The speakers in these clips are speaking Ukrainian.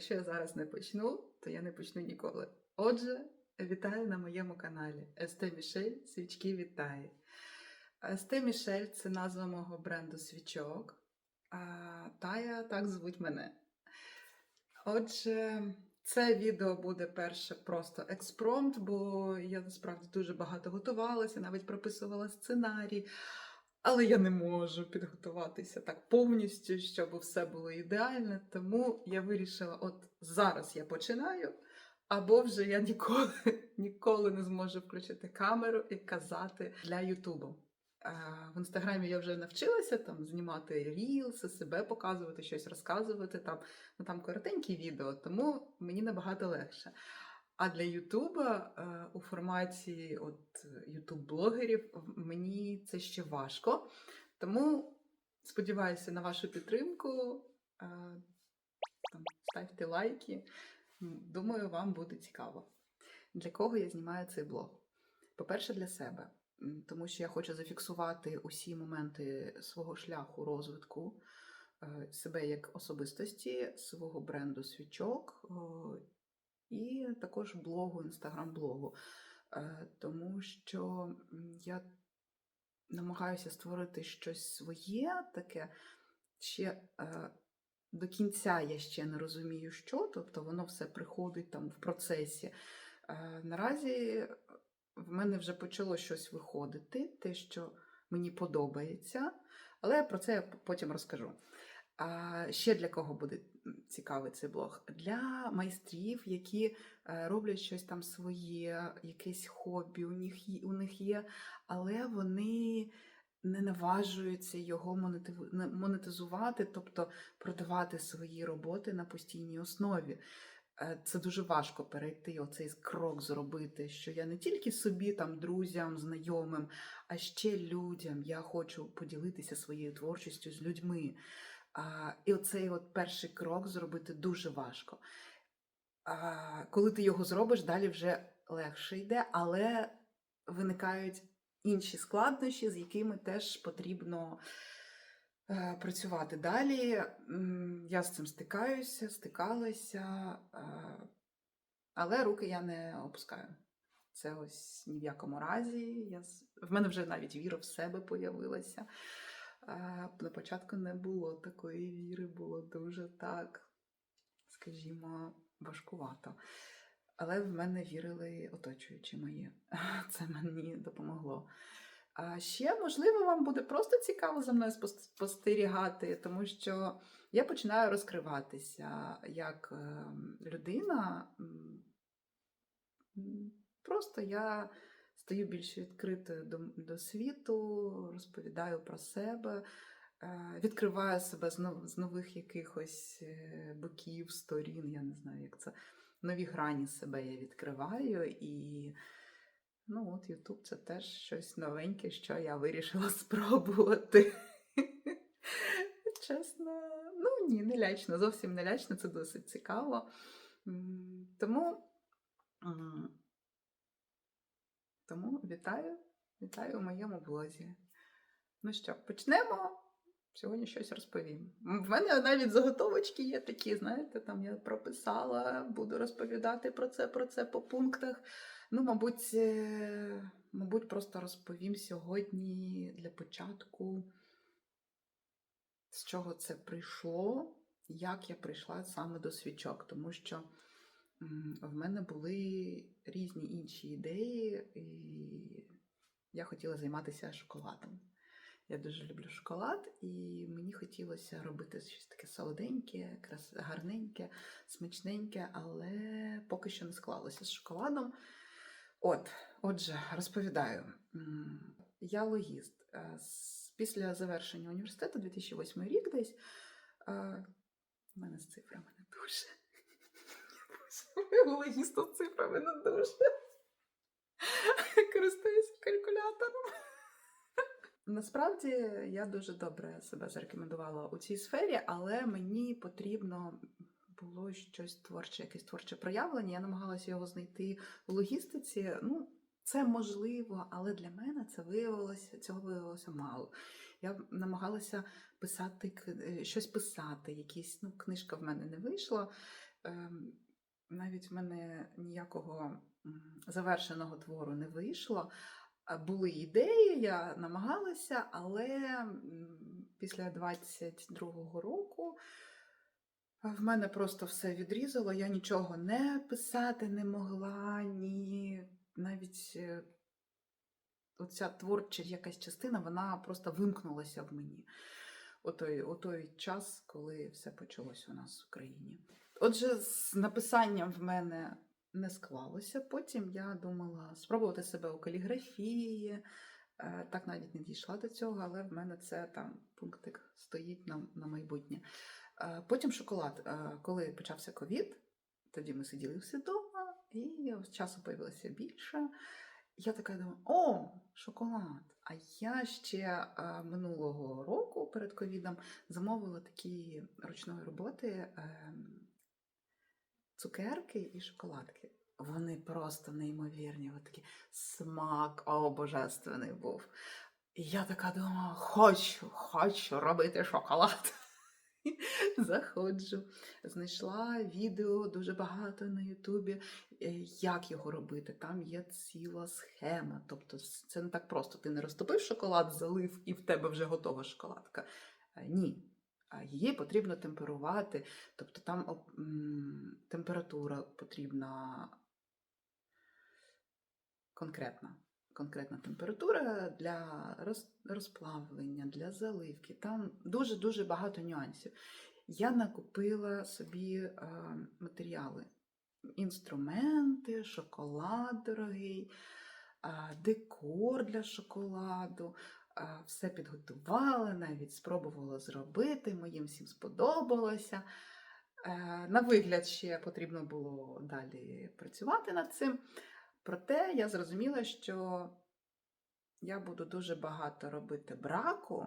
якщо я зараз не почну, то я не почну ніколи. Отже, вітаю на моєму каналі Есте Мішель Свічки вітає. Есте Мішель це назва мого бренду свічок. А Тая так звуть мене. Отже, це відео буде перше просто експромт, бо я насправді дуже багато готувалася, навіть прописувала сценарій. Але я не можу підготуватися так повністю, щоб все було ідеально. Тому я вирішила, от зараз я починаю, або вже я ніколи, ніколи не зможу включити камеру і казати для Ютубу. Е, В інстаграмі я вже навчилася там знімати рілси, себе показувати, щось розказувати. Там, ну, там коротенькі відео, тому мені набагато легше. А для Ютуба е, у форматі от Ютуб-блогерів мені це ще важко. Тому сподіваюся на вашу підтримку. Е, Там, ставте лайки. Думаю, вам буде цікаво. Для кого я знімаю цей блог? По-перше, для себе, тому що я хочу зафіксувати усі моменти свого шляху розвитку е, себе як особистості, свого бренду свічок і також блогу, інстаграм-блогу. Е, Тому що я намагаюся створити щось своє таке. Ще е, до кінця я ще не розумію, що, тобто воно все приходить там в процесі. Е, Наразі в мене вже почало щось виходити, те, що мені подобається, але про це я потім розкажу. А ще для кого буде цікавий цей блог? Для майстрів, які е, роблять щось там своє, якесь хобі, у них, у них є, але вони не наважуються його монетизувати, тобто продавати свої роботи на постійній основі. Е, Це дуже важко перейти оцей крок зробити, що я не тільки собі, там, друзям, знайомим, а ще людям. Я хочу поділитися своєю творчістю з людьми. І оцей от перший крок зробити дуже важко. Коли ти його зробиш, далі вже легше йде, але виникають інші складнощі, з якими теж потрібно е, працювати. Далі я з цим стикаюся, стикалася, але руки я не опускаю. Це ось ні в якому разі. Я... В мене вже навіть віра в себе появилася. На початку не було такої віри, було дуже так, скажімо, важкувато. Але в мене вірили оточуючі мої. Це мені допомогло. А ще, можливо, вам буде просто цікаво за мною спостерігати, тому що я починаю розкриватися як ем, людина. Просто я стаю більш відкритою до, до світу, розповідаю про себе, е, відкриваю себе з, нов, з нових якихось е, боків, сторін, я не знаю, як це. Нові грані себе я відкриваю і. Ну, от Ютуб це теж щось новеньке, що я вирішила спробувати. Чесно, ну ні, не лячно, зовсім не лячно, це досить цікаво. Тому, тому вітаю, вітаю у моєму блозі. Ну що, почнемо. Сьогодні щось розповім. В мене навіть заготовочки є такі, знаєте, там я прописала, буду розповідати про це, про це по пунктах. Ну, мабуть, е, мабуть, просто розповім сьогодні для початку, з чого це прийшло, як я прийшла саме до свічок, тому що в мене були різні інші ідеї, і я хотіла займатися шоколадом. Я дуже люблю шоколад, і мені хотілося робити щось таке солоденьке, гарненьке, смачненьке, але поки що не склалося з шоколадом. От, отже, розповідаю. Я логіст. Е, Після завершення університету, 2008 рік десь, е, в мене з цифрами не дуже. З цифрами не дуже. Користуюся калькулятором. Насправді я дуже добре себе зарекомендувала у цій сфері, але мені потрібно було щось творче, якесь творче проявлення. Я намагалася його знайти у логістиці. Ну, це можливо, але для мене це виявилося, цього виявилося мало. Я намагалася писати е, щось писати, якісь, ну, книжка в мене не вийшла. Навіть в мене ніякого завершеного твору не вийшло. Були ідеї, я намагалася, але після 22-го року в мене просто все відрізало. Я нічого не писати не могла, ні навіть е, оця творча якась частина, вона просто вимкнулася в мені. У той, у той час, коли все почалось у нас в країні. Отже, з написанням в мене не склалося. Потім я думала спробувати себе у каліграфії. Е, Так навіть не дійшла до цього, але в мене це там пунктик стоїть на, на майбутнє. Е, Потім шоколад. Е, Коли почався ковід, тоді ми сиділи всі вдома, і часу появилося більше. Я така думаю, о, шоколад. А я ще минулого року перед ковідом замовила такі ручної роботи е, цукерки і шоколадки. Вони просто неймовірні, от такі смак, о, божественний був. І я така думала, хочу, хочу робити шоколад. Заходжу, знайшла відео дуже багато на Ютубі, е, як його робити. Там є ціла схема. Тобто це не так просто. Ти не розтопив шоколад, залив і в тебе вже готова шоколадка. Е, Ні. Її потрібно темперувати, тобто там температура потрібна конкретна. Конкретна температура для розплавлення, для заливки. Там дуже-дуже багато нюансів. Я накупила собі е, матеріали, інструменти, шоколад дорогий, декор для шоколаду. Все підготувала, навіть спробувала зробити, моїм всім сподобалося. Е, На вигляд ще потрібно було далі працювати над цим. Проте я зрозуміла, що я буду дуже багато робити браку,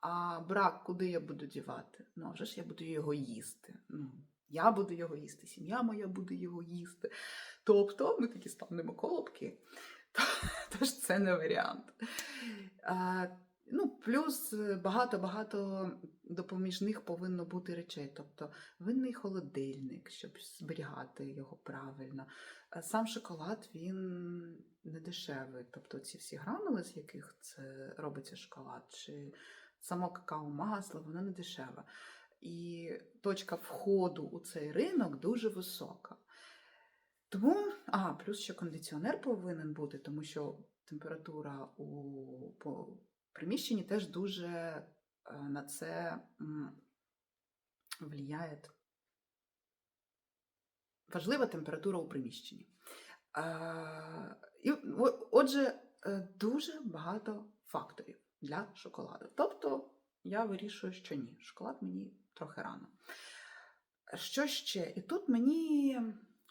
а брак куди я буду дівати? Ну, вже ж я буду його їсти. Ну, я буду його їсти, сім'я моя буде його їсти. Тобто ми такі станемо колобки. Тож це не варіант. А, ну, плюс багато-багато допоміжних повинно бути речей. Тобто винний холодильник, щоб зберігати його правильно. А Сам шоколад він не дешевий. Тобто ці всі гранули, з яких це робиться шоколад, чи само какао-масло, воно не дешеве. І точка входу у цей ринок дуже висока. Тому, а, плюс ще кондиціонер повинен бути, тому що температура у по приміщенні теж дуже е, на це влияє. Важлива температура у приміщенні. Е, і, отже, е, дуже багато факторів для шоколаду. Тобто я вирішую, що ні, шоколад мені трохи рано. Що ще? І тут мені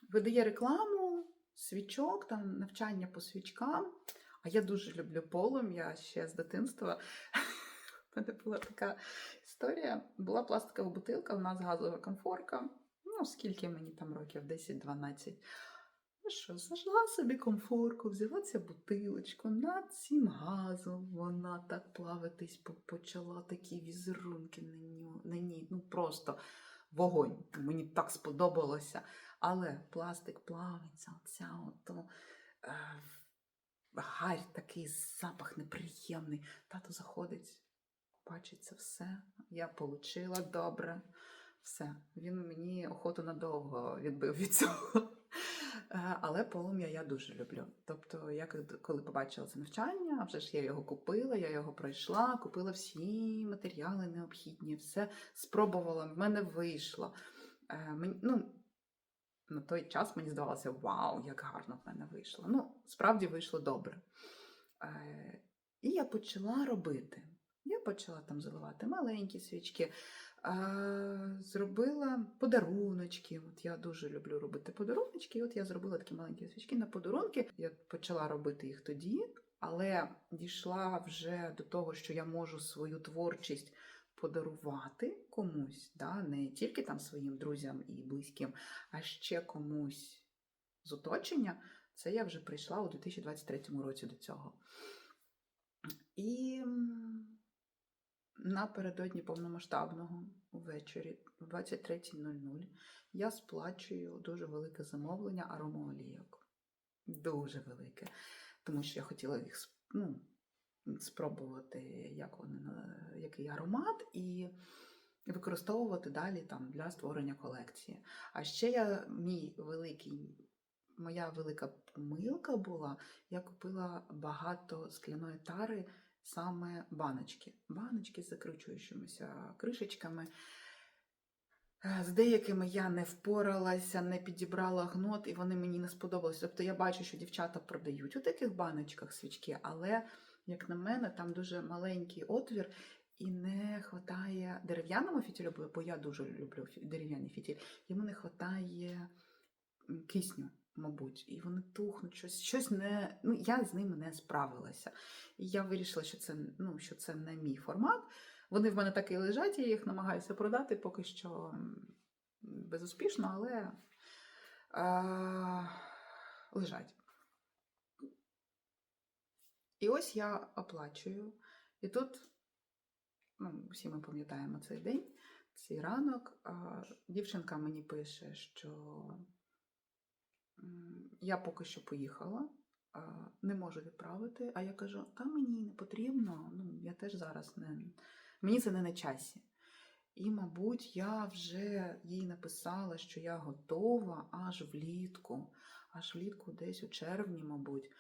видає рекламу, свічок, там навчання по свічкам. А я дуже люблю полум'я ще з дитинства. У мене була така історія. Була пластикова бутилка, у нас газова комфорка. Ну, скільки мені там років, 10-12. Ну що, зажгла собі комфорку, взяла цю бутилочку над цим газом. Вона так плавитись почала, такі візерунки на ній. Ну просто вогонь. Мені так сподобалося. Але пластик плавиться, оця ото. Е, гарь, такий запах неприємний. Тато заходить, бачить це все. Я получила добре. Все. Він мені охоту надовго відбив від цього. Е, Але полум'я я дуже люблю. Тобто, я коли- побачила це навчання, а вже ж я його купила, я його пройшла, купила всі матеріали необхідні, все спробувала, в мене вийшло. Е, Ну, на той час мені здавалося, вау, як гарно в мене вийшло. Ну, справді вийшло добре. Е, І я почала робити. Я почала там заливати маленькі свічки, е, зробила подаруночки. От я дуже люблю робити подаруночки. І от я зробила такі маленькі свічки на подарунки. Я почала робити їх тоді, але дійшла вже до того, що я можу свою творчість подарувати комусь, да? не тільки там своїм друзям і близьким, а ще комусь з оточення. Це я вже прийшла у 2023 році до цього. І напередодні повномасштабного ввечері, о 23.00, я сплачую дуже велике замовлення аромаолійок. Дуже велике. Тому що я хотіла їх ну, спробувати, як вони, який аромат, і використовувати далі там, для створення колекції. А ще я, мій великий, моя велика помилка була, я купила багато скляної тари, саме баночки. Баночки з закручуючимися кришечками. З деякими я не впоралася, не підібрала гнот, і вони мені не сподобалися. Тобто я бачу, що дівчата продають у таких баночках свічки, але, як на мене, там дуже маленький отвір, і не вистачає дерев'яному фітілю, бо- я дуже люблю дерев'яний фітіль, йому не вистачає кисню, мабуть, і вони тухнуть, щось, щось не. Ну, я з ними не справилася. І я вирішила, що це, ну, що це не мій формат. Вони в мене так і лежать, я їх намагаюся продати поки що безуспішно, але е, лежать. І ось я оплачую. І тут, ну, всі ми пам'ятаємо цей день, цей ранок. Дівчинка мені пише, що я поки що поїхала, не можу відправити. А я кажу, та мені не потрібно, ну, я теж зараз не. Мені це не на часі. І, мабуть, я вже їй написала, що я готова аж влітку, аж влітку, десь у червні, мабуть,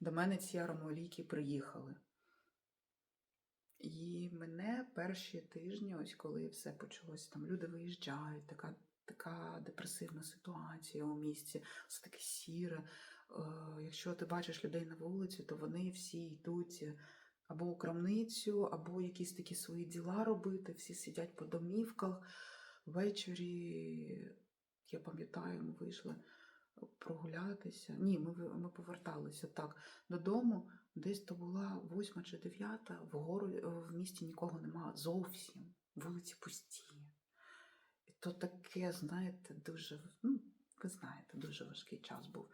до мене ці аромоліки приїхали. І мене перші тижні, ось коли все почалося, там люди виїжджають, така, така депресивна ситуація у місті, все таке сіре. Е, якщо ти бачиш людей на вулиці, то вони всі йдуть або у крамницю, або якісь такі свої діла робити, всі сидять по домівках. Ввечері, я пам'ятаю, ми вийшли прогулятися. Ні, ми, ми поверталися так додому. Десь то була восьма чи дев'ята, вгору е, в місті нікого нема зовсім, вулиці пусті. І то таке, знаєте, дуже, ну, ви знаєте, дуже важкий час був.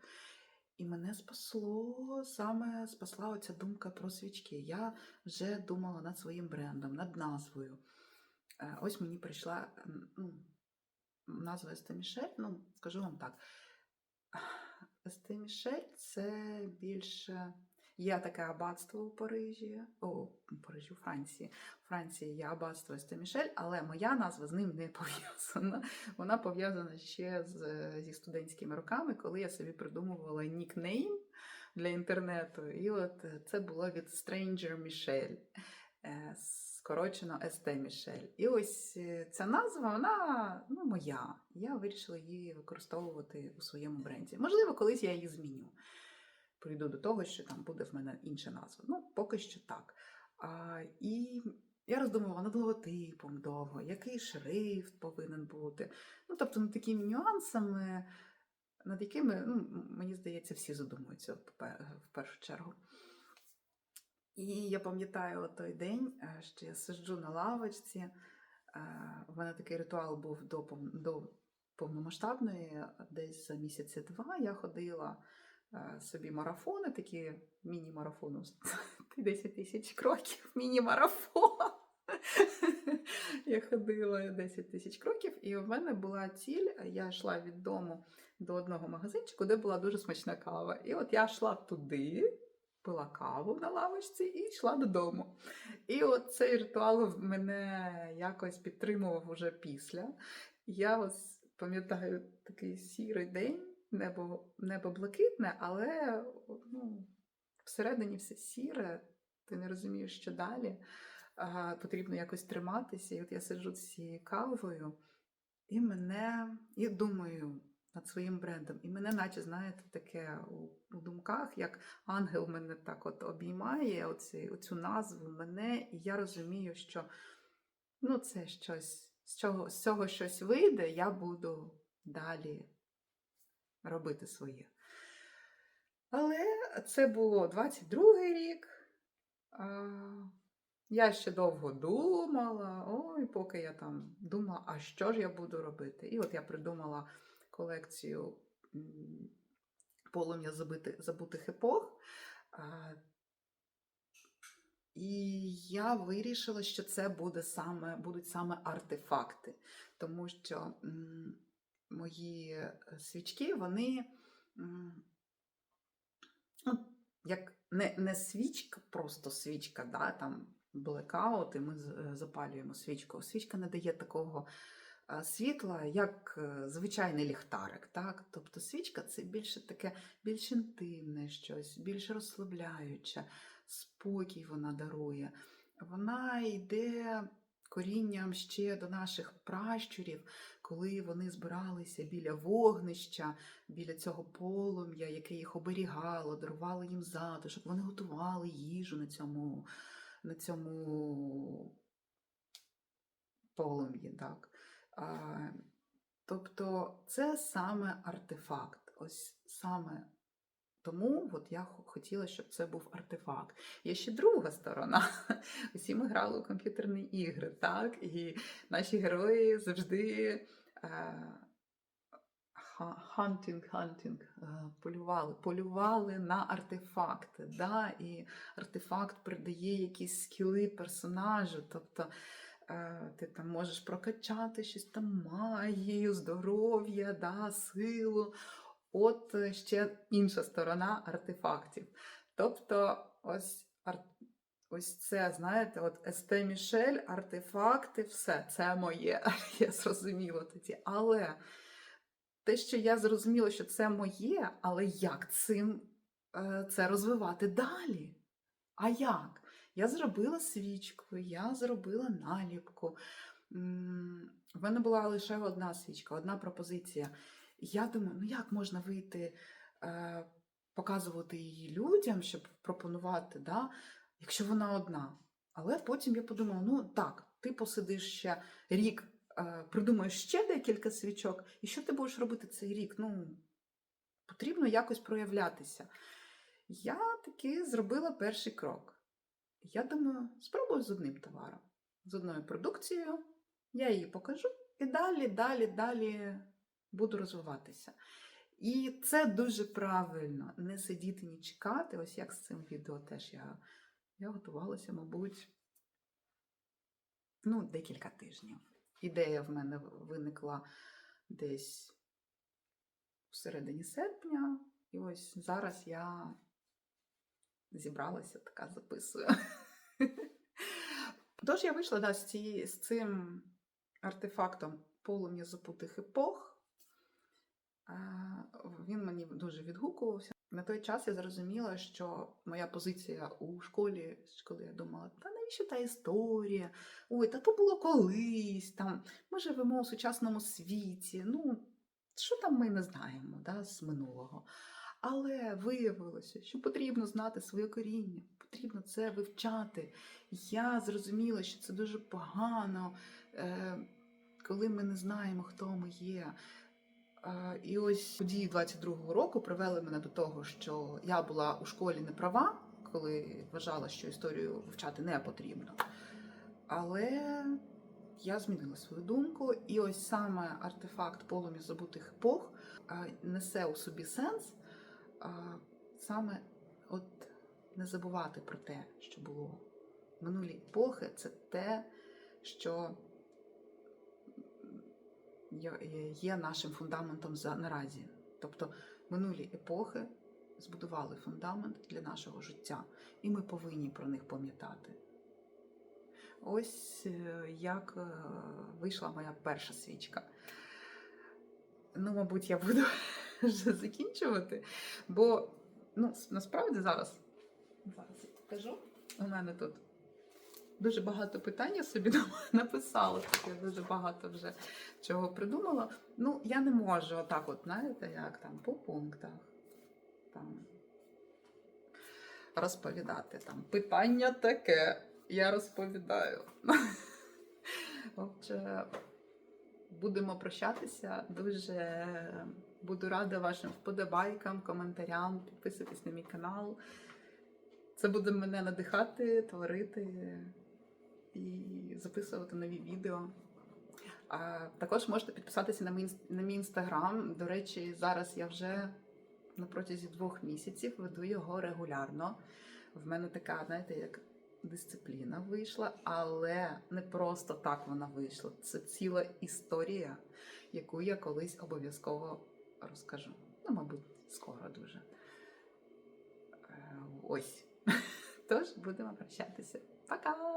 І мене спасло саме спасла оця думка про свічки. Я вже думала над своїм брендом, над назвою. Е, Ось мені прийшла ну, назва Есте Мішель. Ну, скажу вам так. Есте Мішель це більше. Є таке аббатство у Парижі, о, у Парижі, у Франції. У Франції є аббатство Есте Мішель, але моя назва з ним не пов'язана. Вона пов'язана ще з, зі студентськими роками, коли я собі придумувала нікнейм для інтернету. І от це було від Stranger Michelle, е, скорочено Есте Мішель. І ось е, ця назва, вона ну, моя. Я вирішила її використовувати у своєму бренді. Можливо, колись я її зміню. Прийду до того, що там буде в мене інша назва. Ну, поки що так. А, і я роздумувала над логотипом довго, який шрифт повинен бути. Ну, тобто, над такими нюансами, над якими, ну, мені здається, всі задумуються в першу чергу. І я пам'ятаю той день, е, що я сиджу на лавочці. е, У мене такий ритуал був до, до повномасштабної, десь за місяці два я ходила е, собі марафони, такі міні-марафони, 10 тисяч кроків, міні-марафон. Я ходила 10 тисяч кроків, і в мене була ціль. Я йшла від дому до одного магазинчику, де була дуже смачна кава. І от я йшла туди, пила каву на лавочці і йшла додому. І от цей ритуал мене якось підтримував уже після. Я ось пам'ятаю такий сірий день, небо, небо блакитне, але ну, всередині все сіре, ти не розумієш, що далі. А, потрібно якось триматися. І от я сиджу з цією кавою, і мене, і думаю над своїм брендом. І мене, наче, знаєте, таке у, у думках, як ангел мене так от обіймає оці, оцю назву мене, і я розумію, що ну, це щось, з цього, з цього щось вийде, я буду далі робити своє. Але це було 22-й рік. Я ще довго думала, ой, поки я там думала, а що ж я буду робити? І от я придумала колекцію полум'я забутих епох. І я вирішила, що це буде саме, будуть саме артефакти, тому що м, мої е, свічки, вони м, ну, як не, не свічка, просто свічка, да, там блекаут, і ми е, запалюємо свічку. Свічка не дає такого е, світла, як звичайний ліхтарик. Так? Тобто свічка це більше таке більш інтимне щось, більш розслабляюче, спокій вона дарує. Вона йде корінням ще до наших пращурів, коли вони збиралися біля вогнища, біля цього полум'я, яке їх оберігало, дарувало їм затишок. Вони готували їжу на цьому, на цьому полум'ї. Так. Тобто це саме артефакт. Ось саме тому от я хотіла, щоб це був артефакт. Є ще друга сторона. Усі ми грали у комп'ютерні ігри, так? І наші герої завжди. Е, Хантінг, хантінг, полювали, полювали на артефакти. Да? І артефакт придає якісь скіли персонажу. Тобто е, ти там можеш прокачати щось там магію, здоров'я, да, силу. От е, ще інша сторона артефактів. Тобто, ось, ар... ось це, знаєте, от Есте Мішель, артефакти, все, це моє. Я зрозуміла тоді. Але те, що я зрозуміла, що це моє, але як цим е, це розвивати далі? А як? Я зробила свічку, я зробила наліпку. В мене була лише одна свічка, одна пропозиція. Я думаю, ну як можна вийти, е, показувати її людям, щоб пропонувати, да, якщо вона одна. Але потім я подумала: ну так, ти посидиш ще рік, е, придумаєш ще декілька свічок, і що ти будеш робити цей рік? Ну, потрібно якось проявлятися. Я таки зробила перший крок. Я думаю, спробую з одним товаром, з одною продукцією. Я її покажу і далі, далі, далі буду розвиватися. І це дуже правильно не сидіти, ні чекати. Ось як з цим відео теж я, я готувалася, мабуть, ну, декілька тижнів. Ідея в мене виникла десь всередині серпня, і ось зараз я зібралася, така записую. Тож я вийшла да, з, цієї, з цим артефактом полум'я забутих епох. А, Він мені дуже відгукувався. На той час я зрозуміла, що моя позиція у школі, коли я думала, та навіщо та історія? Ой, та то було колись, там, ми живемо у сучасному світі. Ну, що там ми не знаємо да, з минулого. Але виявилося, що потрібно знати своє коріння, потрібно це вивчати. Я зрозуміла, що це дуже погано, е, коли ми не знаємо, хто ми є. І ось події 22-го року привели мене до того, що я була у школі не права, коли вважала, що історію вивчати не потрібно. Але я змінила свою думку, і ось саме артефакт полум'я забутих епох несе у собі сенс саме от не забувати про те, що було. Минулі епохи це те, що є- є нашим фундаментом за наразі. Тобто минулі епохи збудували фундамент для нашого життя, і ми повинні про них пам'ятати. Ось е, як е, вийшла моя перша свічка. Ну, мабуть, я буду вже закінчувати, бо ну, насправді зараз, зараз я покажу. У мене тут дуже багато питань я собі написала. Я дуже багато вже чого придумала. Ну, я не можу отак, от, знаєте, як там по пунктах там, розповідати. Там питання таке, я розповідаю. Отже, будемо прощатися. Дуже буду рада вашим вподобайкам, коментарям. Підписуйтесь на мій канал. Це буде мене надихати, творити і записувати нові відео. Також можете підписатися на мій на мій інстаграм. До речі, зараз я вже на протязі двох місяців веду його регулярно. В мене така, знаєте, як дисципліна вийшла, але не просто так вона вийшла. Це ціла історія, яку я колись обов'язково розкажу. Ну, мабуть, скоро дуже. Е, ось. Тож будемо прощатися. Пока!